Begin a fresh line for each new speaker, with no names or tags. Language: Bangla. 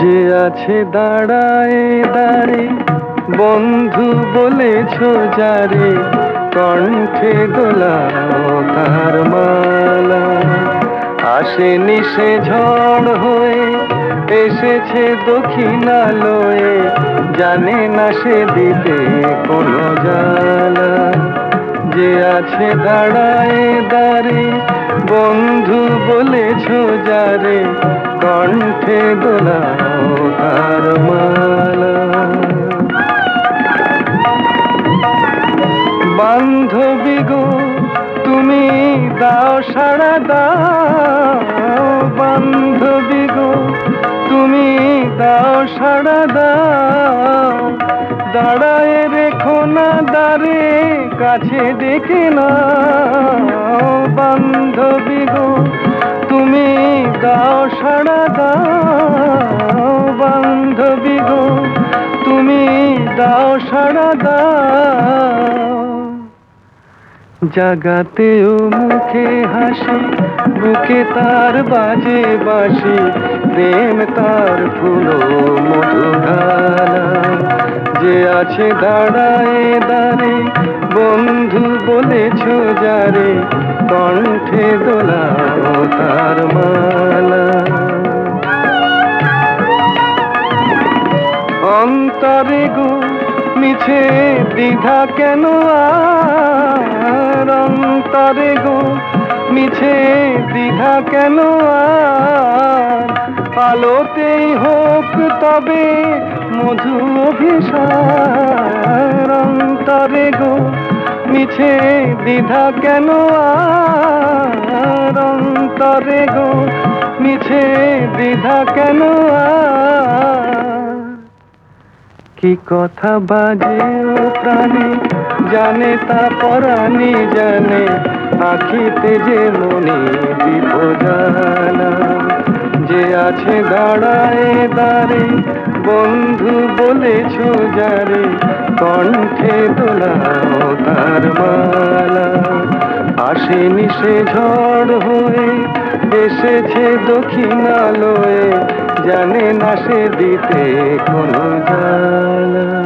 যে আছে দাঁড়ায় দাঁড়ে, বন্ধু বলেছ যারে, কণ্ঠে দোলাও তার মালা। আসেনি সে ঝড় হয়ে, এসেছে দক্ষিণালয়ে, জানে না সে দিতে কোনো জালা যে আছে দাঁড়ায় দাঁড়ে, বন্ধু বলেছ যারে কণ্ঠে দোলাও তার মালা। বান্ধবী গো, তুমি দাও সাড়া দাও। বান্ধবী গো, তুমি দাও সাড়া দাও। দাঁড়ায় রেখো না দাঁড়ে কাছে দেখে না বান্ধবী গো জাগাতেও মুখে হাসি, বুকে তার বাজে বাসি প্রেম তার ফুলো মধুগালা যে আছে দাঁড়ায় দাঁড়ে, বন্ধু বলেছ যারে, কণ্ঠে দোলাও তার মালা। অন্তরে গো মিছে দ্বিধা কেন আর অন্তরে গো? মিছে দ্বিধা কেন আলোতেই হোক তবে মধু অভিসার অন্তরে গো। মিছে দ্বিধা কেন আর অন্তরে গো? মিছে দ্বিধা কেন কি কথা বাজে ও প্রাণে? জানে তা পরাণী, জানে আখিতে যে মনে বিপজানা যে আছে দাঁড়ায় দাঁড়ে বন্ধু বলেছ যারে, কণ্ঠে দোলাও তার মালা। আসেনি সে ঝড় হয়ে, এসেছে দক্ষিণালয়ে জানে না সে দিতে কোনো জালা